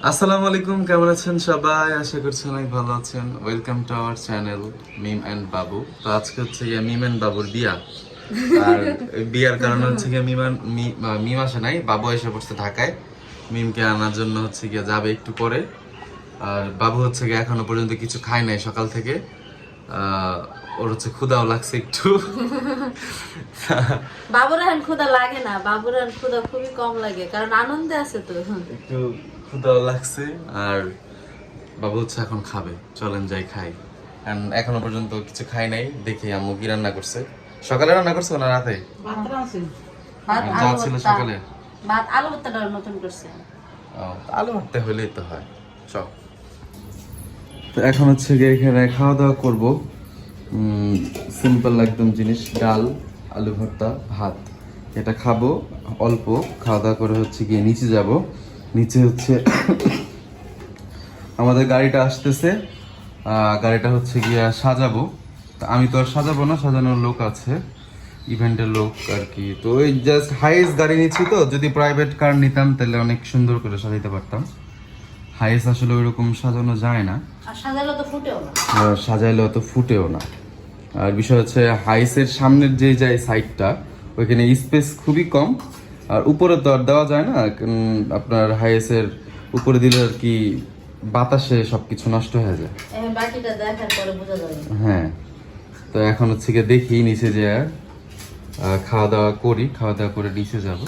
আসসালামু আলাইকুম কেমন আছেন সবাই? আশা করছি অনেক ভালো আছেন। Welcome to our channel Mim and Babu তো আজকে হচ্ছে গিয়ে মিম অ্যান্ড বাবুর বিয়া। আর বিয়ার কারণ হচ্ছে গিয়ে মিম and- মি- আহ, মিম আসে নাই বাবু এসে পড়ছে ঢাকায়। মিমকে আনার জন্য হচ্ছে গিয়ে যাবে একটু পরে। আর বাবু হচ্ছে গিয়ে এখনও পর্যন্ত কিছু খায় নাই সকাল থেকে। আহ, ওর হচ্ছে ক্ষুদাও লাগছে একটু। বাবুর এখন ক্ষুদা লাগে না বাবুর এখন ক্ষুদা খুবই কম লাগে কারণ আনন্দে আছে তো। একটু ক্ষুদাও লাগছে আর বাবু হচ্ছে এখন খাবে। চলেন যাই খাই। And এখনও পর্যন্ত কিছু খাই নাই দেখি আম্মু কি রান্না করছে। সকালে রান্না করছে না রাতে? যা ছিল সকালে? ভাত আলু ভর্তাটা নতুন করছে। আলু ভর্তা হইলেই তো হয়। চল। তো এখন হচ্ছে গিয়ে এখানে খাওয়া দাওয়া করব সিম্পল একদম জিনিস ডাল আলু ভর্তা ভাত। এটা খাব অল্প। খাওয়া দাওয়া করে হচ্ছে গিয়ে নিচে যাব। নিচে হচ্ছে আমাদের গাড়িটা আসতেছে গাড়িটা হচ্ছে গিয়ে সাজাবো। তা আমি তো আর সাজাবো না সাজানোর লোক আছে ইভেন্টের লোক আর কি। তো ওই জাস্ট হাইয়েস্ট গাড়ি নিচ্ছি তো যদি প্রাইভেট কার নিতাম তাহলে অনেক সুন্দর করে সাজাইতে পারতাম। হাইয়েস্ট আসলে ওইরকম সাজানো যায় না। তো সাজাইলে অত ফুটেও না। আর বিষয় হচ্ছে হাইসের সামনের যে যায় সাইডটা ওইখানে স্পেস খুবই কম। আর উপরে তো আর দেওয়া যায় না আপনার হাইসের উপরে দিলে আর কি বাতাসে সবকিছু নষ্ট হয়ে যায়। বাকিটা দেখার পরে বোঝা যাবে। হ্যাঁ তো এখন হচ্ছে গিয়ে দেখি নিচে যে খাওয়া দাওয়া করি খাওয়া দাওয়া করে নিচে যাব।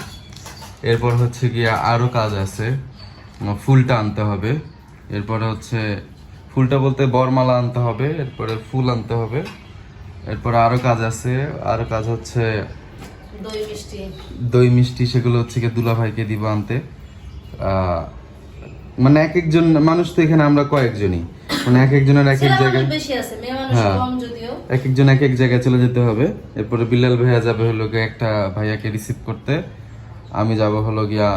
এরপর হচ্ছে গিয়ে আরও কাজ আছে ফুলটা আনতে হবে। এরপরে হচ্ছে ফুলটা বলতে বরমালা আনতে হবে এরপরে ফুল আনতে হবে। এরপরে আরও কাজ আছে আরও কাজ হচ্ছে দই মিষ্টি। দই মিষ্টি সেগুলো হচ্ছে গিয়ে দুলাভাইকে দিব আনতে। মানে এক একজন মানুষ তো এখানে আমরা কয়েকজনই। মানে এক একজনের এক এক জায়গায় হ্যাঁ। এক একজন এক এক জায়গায় চলে যেতে হবে। এরপরে বিল্লাল ভাইয়া যাবে হলো গিয়ে একটা ভাইয়াকে রিসিভ করতে। আমি যাব হলো গিয়া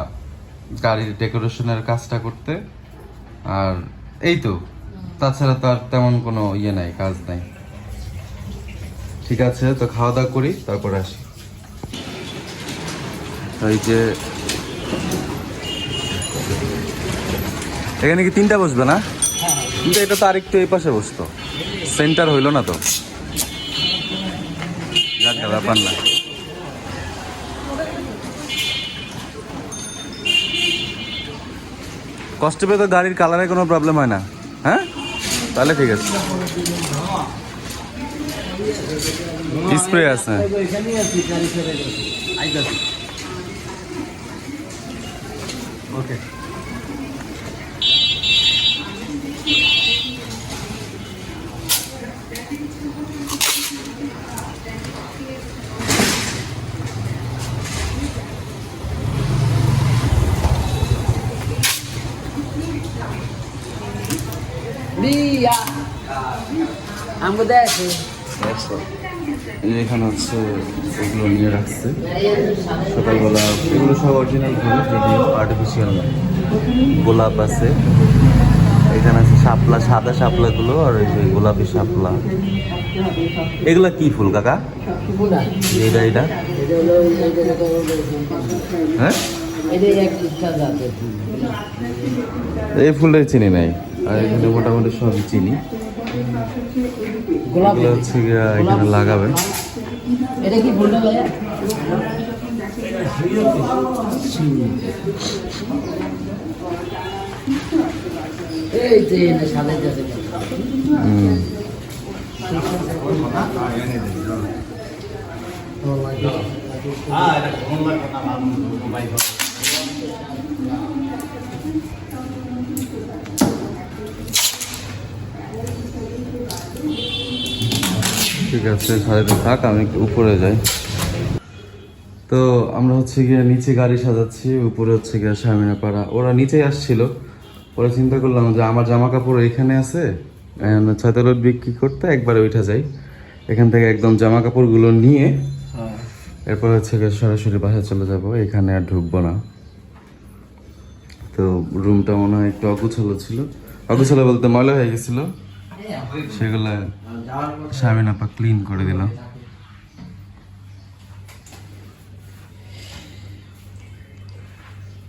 গাড়ির ডেকোরেশনের কাজটা করতে। আর এই তো। তাছাড়া তো আর তেমন কোনো ইয়ে নাই কাজ নাই। ঠিক আছে তো খাওয়া দাওয়া করি তারপরে আসি। এই যে এখানে কি তিনটা বসবে না? কিন্তু এটা তো আরেকটু এই পাশে বসতো। সেন্টার হইল না তো। ব্যাপার না। কষ্ট পেয়ে তো গাড়ির কালারে কোনো প্রবলেম হয় না। হ্যাঁ? তাহলে ঠিক আছে। স্প্রে আছে ওকে Bia. আমাকে দেখে এখানে হচ্ছে ওগুলো নিয়ে রাখছে। সকালবেলা এগুলো সব অরিজিনাল আর্টিফিশিয়াল না। গোলাপ আছে। এখানে আছে শাপলা, সাদা শাপলাগুলো আর ওই যে গোলাপি শাপলা। এগুলা কি ফুল, কাকা? এটা এটা। হ্যাঁ? এই ফুলটাই চিনি নাই। আর এখানে মোটামুটি সবই চিনি। এগুলো হচ্ছে এখানে লাগাবে। এটা কি ফুলটা ভাইয়া? এই যে এটা সাদা জাতের হুম। ঠিক আছে সাড়ে থাক আমি একটু উপরে যাই। তো আমরা হচ্ছে গিয়ে নিচে গাড়ি সাজাচ্ছি উপরে হচ্ছে গিয়ে সামিনা পাড়া। ওরা নিচেই আসছিল। ওরা চিন্তা করলাম যে আমার জামা কাপড় এখানে আছে ছাতালত বিক্রি করতে একবারে উঠে যাই। এখান থেকে একদম জামা কাপড়গুলো নিয়ে এরপর হচ্ছে গিয়ে সরাসরি বাসায় চলে যাব। এখানে আর ঢুকবো না। তো রুমটা মনে হয় একটু অগুছালো ছিল। অগুছালো বলতে ময়লা হয়ে গেছিল। সেগুলো শামিন আপা ক্লিন করে দিল।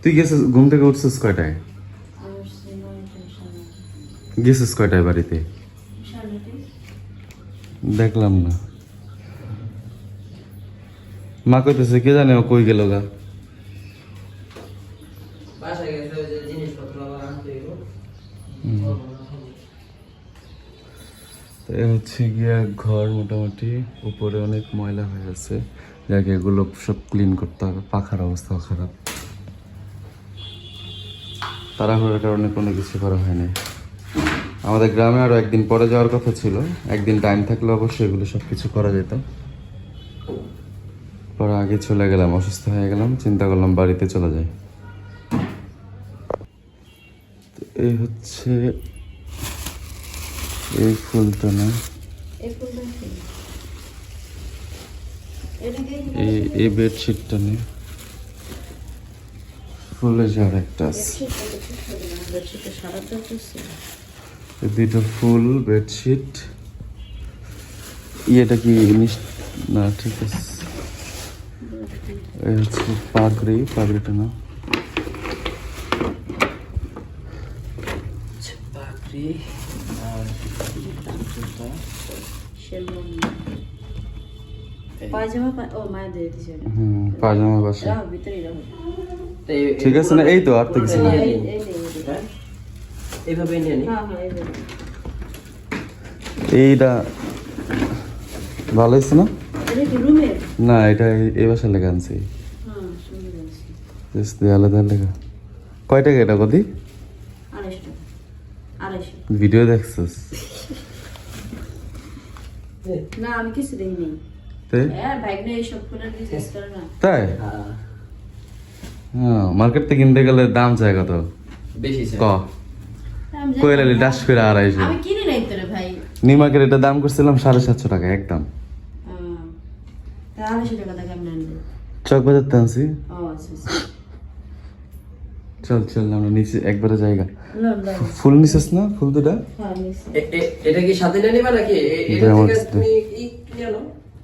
তুই গেছিস, ঘুম থেকে উঠছিস কয়টায়? গেছিস কয়টায় বাড়িতে? দেখলাম না। মা কইতেছে, কে জানে ও কই গেল গা বাসায় গেছে ওই যে জিনিসপত্র আবার আনতে হইব। তো হচ্ছে গিয়া ঘর মোটামুটি, উপরে অনেক ময়লা হয়ে আছে। যাকে, এগুলো সব ক্লিন করতে হবে, পাখার অবস্থা খারাপ। তাড়াহুড়োর কারণে কোনো কিছু করা হয়নি আমাদের গ্রামে আরও একদিন পরে যাওয়ার কথা ছিল। একদিন টাইম থাকলে অবশ্যই এগুলো সব কিছু করা যেত। পরে আগে চলে গেলাম, অসুস্থ হয়ে গেলাম, চিন্তা করলাম বাড়িতে চলে তো এই হচ্ছে এই ফুলটা না? এই ফুলটা কি? এটা এই এই বেডশিটটা নিয়ে ফুলের ঝাড় একটা আছে। দুটো ফুল বেডশিট। ইয়েটা কি মিস না ঠিক আছে। এই হচ্ছে পাগড়ি পাগড়িটা না জুতা। শেরওয়ানি। পায়জামা বাসা ঠিক আছে না এই তো আর তো কিছু না। হ্যাঁ? এইভাবে নিয়ে নি হ্যাঁ, হ্যাঁ। এইটা ভালো হয়েছে না? না এটা এই- এই বাসা লেখা আনছি সুন্দর আছে। জাস্ট দেয়ালে দেয়ালে লেখা কয় টাকা এটা কদি। ভিডিও দেখছিস না আমি কিছু তাই হ্যাঁ তাই? হ্যাঁ, হ্যাঁ মার্কেট থেকে কিনতে গেলে দাম চাই কত? বেশি ক? না। ডাস করে আড়াইশো। মার্কেট এটা দাম করছিলাম সাড়ে সাতশো টাকা একদম। হ্যাঁ। তা আড়াইশো টাকা টাকা আমি আনব চক বাজার আনছি। ও আচ্ছা আচ্ছা। চল চল আমরা নিচে একবারে জায়গা। ফুল নিছিস না? ফুল দুটা? হ্যাঁ এটা কি সাথে নিয়ে নিবা নাকি? এটা থেকে তুমি ই নিয়ে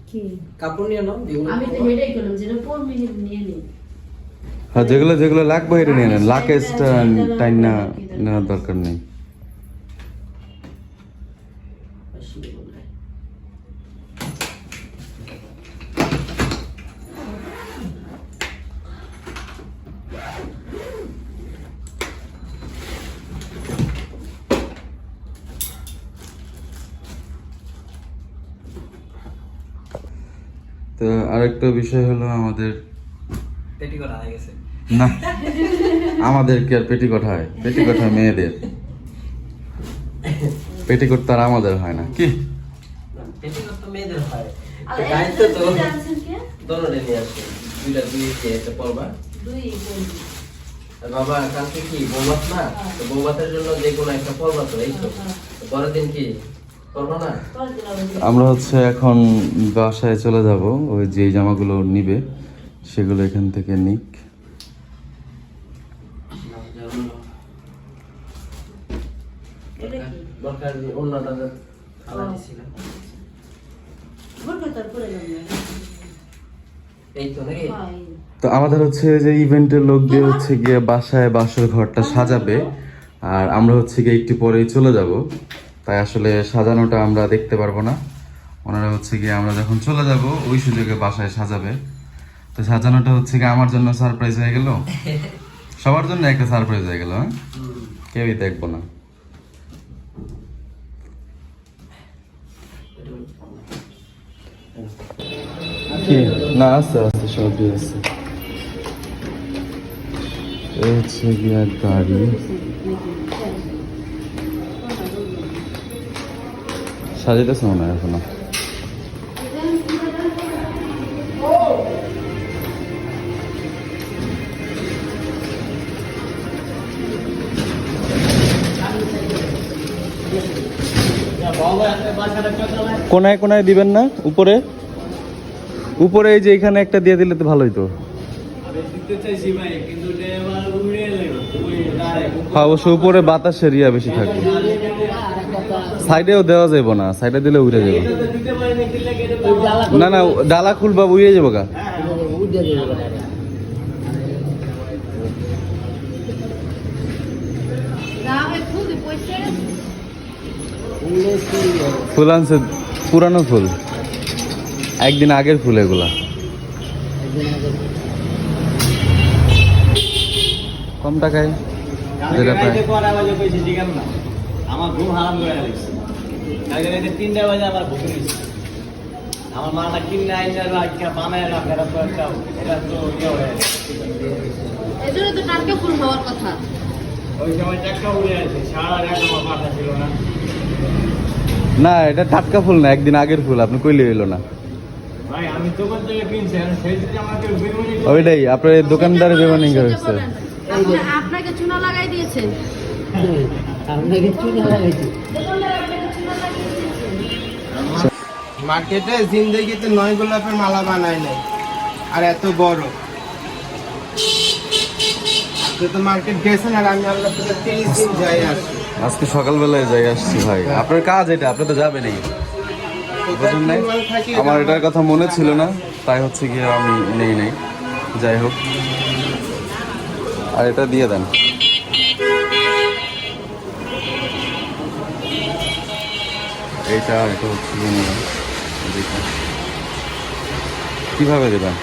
কি? কাপড় নিয়ে নাও যেগুলো আমি তো এটাই করলাম যেটা পর মিনিট নিয়ে নিই। হ্যাঁ যেগুলো যেগুলো লাগবে এটা নিয়ে নেন লাকেজটা টাইম না নেওয়ার দরকার নেই। তো আরেকটা বিষয় হলো আমাদের পেটি করা গেছে? না আমাদের কি আর পেটিকোট হয়? পেটিকোট হয় মেয়েদের। পেটিকোট তার আমাদের হয় না কি? পেটি তো মেয়েদের হয়। আর তো এই দায়িত্ব তো দুইটা আনছেন কে? দোনোটা নিয়ে আসবে দুইটা দুই একটা পড়বা। দুই বাবা কালকে কি বৌভাত না? তো বৌভাতের জন্য যে কোনো একটা পড়বা তো এই তো। তো পরের দিন কি? আমরা হচ্ছে এখন বাসায় চলে যাব, ওই যে জামাগুলো নিবে, সেগুলো এখান থেকে নিক। তো আমাদের হচ্ছে যে ইভেন্টের লোক দিয়ে হচ্ছে গিয়ে বাসায় বাসর ঘরটা সাজাবে, আর আমরা হচ্ছে গিয়ে একটু পরেই চলে যাব তাই আসলে সাজানোটা আমরা দেখতে পারব না। ওনারা হচ্ছে গিয়ে আমরা যখন চলে যাব ওই সুযোগে বাসায় সাজাবে। তো সাজানোটা হচ্ছে গিয়ে আমার জন্য সারপ্রাইজ হয়ে গেল। সবার জন্য একটা সারপ্রাইজ হয়ে গেল হ্যাঁ? কেউই দেখব না। কি? না আছে আছে সবই আছে। এই হচ্ছে গিয়া গাড়ি। সাজাইতেছে মনে হয় এখনও। কোনায় কোনায় দিবেন না? উপরে? উপরে এই যে এখানে একটা দিয়ে দিলে তো ভালোই তো। হ্যাঁ অবশ্য উপরে বাতাসের ইয়া বেশি থাকবে সাইডেও দেওয়া যাবে না, সাইডে দিলে উড়ে যাবে না না, ডালা খুলবা উড়ে যাব গা। ফুল আনছে, পুরানো ফুল। একদিন আগের ফুল এগুলা। কম টাকায়? যেটা পায়। আমার ঘুম হারাম করে তিনটা বাজে আমার ভুকে দিচ্ছে আমার মাটা কিনে আইনে রাখা বানায় রাখা এটা তো একটা এটা তো ইয়ে হয়ে গেছে। তো টাটকা ফুল হওয়ার কথা। ওই সময় টাকা উড়ে আছে সারা রাত আমার পাঠা ছিল না। না এটা টাটকা ফুল না একদিন আগের ফুল আপনি কইলে হইল না। ভাই আমি দোকান থেকে কিনছি আর সেই থেকে আমাকে বেরোনি ওইটাই আপনার দোকানদার বেমানি করেছে আপনাকে চুনা লাগাই দিয়েছেন। আপনাকে চুনে লাগাইছি মার্কেটে জিন্দগিতে নয় গোলাপের মালা বানায় নাই। আর এত বড়। তো মার্কেট গেছেন আর আমি তিরিশ দিন যাই আসি আজকে সকালবেলায় যাই আসছি ভাই। আপনার কাজ এটা আপনি তো যাবেনই। বুঝলেন নাই? আমার এটার কথা মনে ছিল না তাই হচ্ছে গিয়ে আমি নেই নেই। যাই হোক। আর এটা দিয়ে দেন। এইটা এটা হচ্ছে। কীভাবে দেবেন